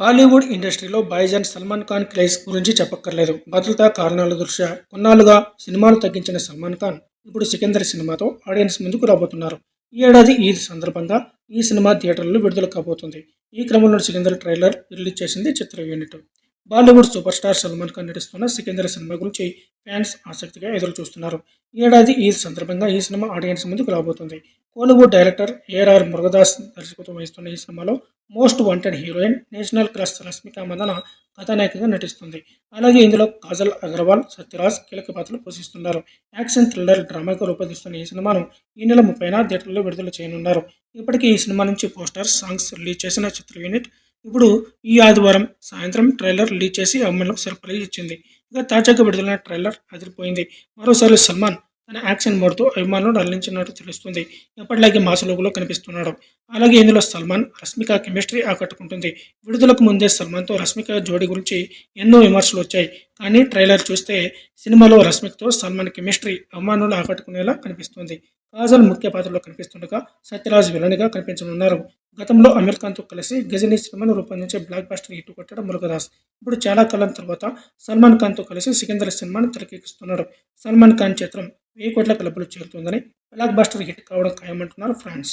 బాలీవుడ్ ఇండస్ట్రీలో బైజాన్ సల్మాన్ ఖాన్ క్రేజ్ గురించి చెప్పక్కర్లేదు. భద్రతా కారణాల దృష్ట్యా కొన్నాళ్ళుగా సినిమాలు తగ్గించిన సల్మాన్ ఖాన్ ఇప్పుడు సికిందర్ సినిమాతో ఆడియన్స్ ముందుకు రాబోతున్నారు. ఈ ఏడాది ఈద్ సందర్భంగా ఈ సినిమా థియేటర్లలో విడుదల కాబోతుంది. ఈ క్రమంలో సికిందర్ ట్రైలర్ రిలీజ్ చేసింది చిత్ర unit. Bollywood superstar Salman Khan నటిస్తున్న సికిందర్ సినిమా గురించి ఫ్యాన్స్ ఆసక్తిగా ఎదురు చూస్తున్నారు ఈ ఏడాది ఈద్ సందర్భంగా ఈ సినిమా ఆడియన్స్ ముందుకు రాబోతుంది. కోలీవుడ్ డైరెక్టర్ ఏఆర్ఆర్ మురుగదాస్ దర్శకత్వం వహిస్తున్న ఈ సినిమాలో most wanted heroine national crush Rashmika Mandanna కథానాయికగా నటిస్తుంది. అలాగే ఇందులో కాజల్ అగర్వాల్ సత్యరాజ్ కీలక పాత్రలు పోషిస్తున్నారు. యాక్షన్ థ్రిల్లర్ డ్రామాగా రూపొందిస్తున్న ఈ సినిమాను ఈ నెల ముప్పైన థియేటర్లో విడుదల చేయనున్నారు. ఇప్పటికీ ఈ సినిమా నుంచి పోస్టర్ సాంగ్స్ రిలీజ్ చేసిన చిత్ర యూనిట్ ఇప్పుడు ఈ ఆదివారం సాయంత్రం ట్రైలర్ రిలీజ్ చేసి అమ్మలో సర్ప్రైజ్ ఇచ్చింది. ఇక తాజాగా విడుదలైన ట్రైలర్ అదిరిపోయింది. మరోసారి సల్మాన్ తన యాక్షన్ మోడ్తో అభిమానులను రల్లించినట్టు తెలుస్తుంది. ఎప్పటిలాగే మాస్ లోగులో కనిపిస్తున్నాడు. అలాగే ఇందులో సల్మాన్ రష్మిక కెమిస్ట్రీ ఆకట్టుకుంటుంది. విడుదలకు ముందే సల్మాన్తో రష్మిక జోడి గురించి ఎన్నో విమర్శలు వచ్చాయి. కానీ ట్రైలర్ చూస్తే సినిమాలో రష్మికతో సల్మాన్ కెమిస్ట్రీ అభిమానులు ఆకట్టుకునేలా కనిపిస్తుంది. కాజల్ ముఖ్య పాత్రలో కనిపిస్తుండగా సత్యరాజ్ విలన్గా కనిపించనున్నారు. గతంలో అమీర్ ఖాన్తో కలిసి గజనీ సినిమాను రూపొందించే బ్లాక్ బాస్టర్ ఇటు కొట్టడం మురుగదాస్. ఇప్పుడు చాలా కాలం తర్వాత సల్మాన్ ఖాన్తో కలిసి సికిందర్ సినిమాను తెరకెక్కిస్తున్నాడు. సల్మాన్ ఖాన్ చిత్రం వెయ్యి కోట్ల క్లబ్లు చేరుతుందని బ్లాక్ బస్టర్ హిట్ కావడం ఖాయమంటున్నారు ఫ్రాన్స్.